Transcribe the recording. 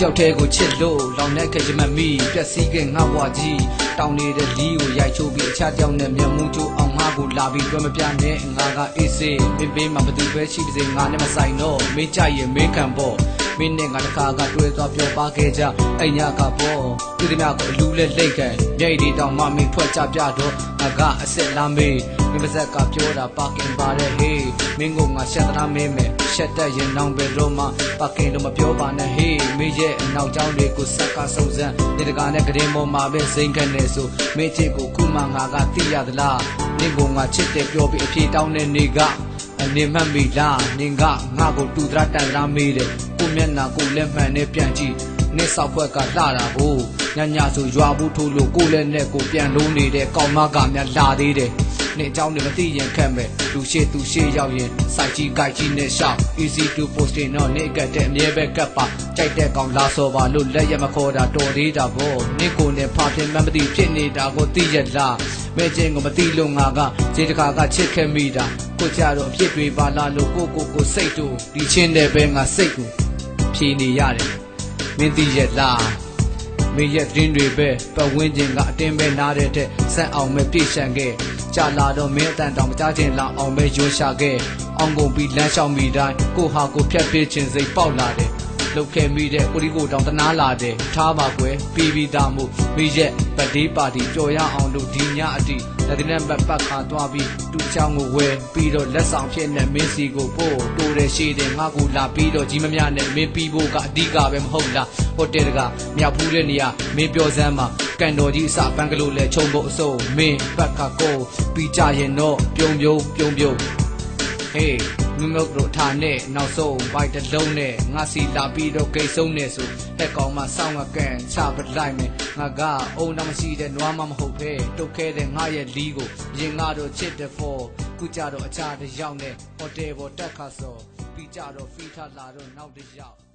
ကြောက်တဲ့ကိုချစ်လို့လောင်တဲ့ခကြမမီပျက်စီးခဲ့ငါဘွားကြီးတောင်းနေတဲ့လီကိုရိုက်ချိုးပြီးအခြားကြောင်နဲ့မျက်မှုချိုးအောင်ငါကိုလာပြီးပြောမပြနဲ့ငါကအေးစေးမင်းပေးမှာဘသူပဲရှိပါစေငါနဲ့မဆိုင်တော့မင်းကြရင်မင်းခံပေါ့ မင်းနဲ့ငါတခါကတွေ့သွားပြောပါခဲ့ကြအဲ့ညကပေါ့သူတို့များကိုအလူလဲလိတ်ခဲ့မြိတ်ဒီတောင်မှမင်းထွက်ကြပြတော့ငါကအစ်စ်လာမေးမင်းပါဇက်ကပြောတာပါကင်ပါတဲ့ဟေးမင်းကငါရှက်သလားမင်းမဲ့ရှက်တဲ့ရင်နောင်ပဲတော့မှပါကင်တော့မပြောပါနဲ့ဟေးမင်းရဲ့အနောက်ကျောင်းတွေကိုဆက်ကစုံစမ်းဒီတကာနဲ့ကရင်ပေါ်မှာပဲစိန်ခနဲ့ဆိုမင်းချစ်ကိုခုမှငါကသိရသလားမင်းကငါချစ်တယ်ပြောပြီးအပြေတောင်းတဲ့နေက အနေမှတ်မိလားနင်ကငါ့ကိုတူတရတန်လားမေးတယ်ကိုမျက်နာကိုလက်မှန်နဲ့ပြန်ကြည့်နစ်ဆောက်ခွက်ကလှတာကိုညညဆိုရွာဘူးထိုးလို့ကိုလက်နဲ့ကိုပြန်လုံးနေတဲ့ကောင်မကများလာသေးတယ်နင်အကြောင်းနဲ့မသိရင်ခက်မဲ့လူရှိသူရှိရောက်ရင်စိုက်ကြီးကြိုက်ကြီးနဲ့ရှောက် easy to post နေတော့နေကတဲ့အမြဲပဲကပ်ပါကြိုက်တဲ့ကောင်လာစောပါလို့လက်ရမခေါ်တာတော်သေးတာဗောနင့်ကိုနဲ့ဖာတင်မှမသိဖြစ်နေတာကိုသိရလား မဲချင်းကိုမသိလို့ငါကခြေတစ်ခါကချစ်ခဲ့မိတာကိုကြတော့အဖြစ်တွေပါလာလို့ကိုကိုကိုစိတ်တို့ဒီချင်းတဲ့ပဲငါစိတ်ကိုဖြေနေရတယ်မင်းသိရဲ့လားမင်းရဲ့တင်းတွေပဲပတ်ဝန်းကျင်ကအတင်းပဲနားတဲ့တဲ့ဆက်အောင်ပဲပြည့်ရှံခဲ့ကြာလာတော့မင်းအတန်တောင်မကြချင်လာအောင်ပဲရိုးရှာခဲ့အောင်ကုန်ပြီးလမ်းလျှောက်မိတိုင်းကိုဟာကိုဖြတ်ပြေးခြင်းစိတ်ပေါက်လာတယ် လုတ်ခဲ့မိတဲ့ကိုရီကိုတောင်တနာလာတယ်ထားပါကွယ်ပြီးပြီးသားမှုမိရဲ့ဗတ်ဒေးပါတီကြော်ရအောင်လို့ဒီညအတိလက်တင်နဲ့ပတ်ပတ်ခါသွားပြီးတူချောင်းကိုဝဲပြီးတော့လက်ဆောင်ဖြစ်နေမင်းစီကိုပို့တိုးတယ်ရှိတယ်ငါကိုလာပြီးတော့ကြီးမမြနဲ့မင်းပြီးဖို့ကအဓိကပဲမဟုတ်လားဟိုတယ်တကမြောက်ဖူးတဲ့နေရာမင်းပြောစမ်းမှာကန်တော်ကြီးအစပန်းကလေးလဲခြုံဖို့အစိုးမင်းပတ်ခါကိုပြီးကြရင်တော့ပြုံပြုံပြုံပြုံဟေး မမုတ်တို့ထားနဲ့နောက်ဆုံးဘိုက်တစ်လုံးနဲ့ငါစီလာပြီးတော့ဂိတ်ဆုံးနဲ့ဆိုတက်ကောင်မစောင်းငကန်ချပလိုက်မယ်ငါကအုံတော့မရှိတဲ့နွားမမဟုတ်ပဲတုတ်ခဲတဲ့ငါရဲ့လီကိုရင်ငါတို့ချစ်တဲ့ဖော်ခုကြတော့အခြားတစ်ယောက်နဲ့ဟိုတယ်ပေါ်တက်ခါစောပြီးကြတော့ဖီထားလာတော့နောက်တစ်ယောက်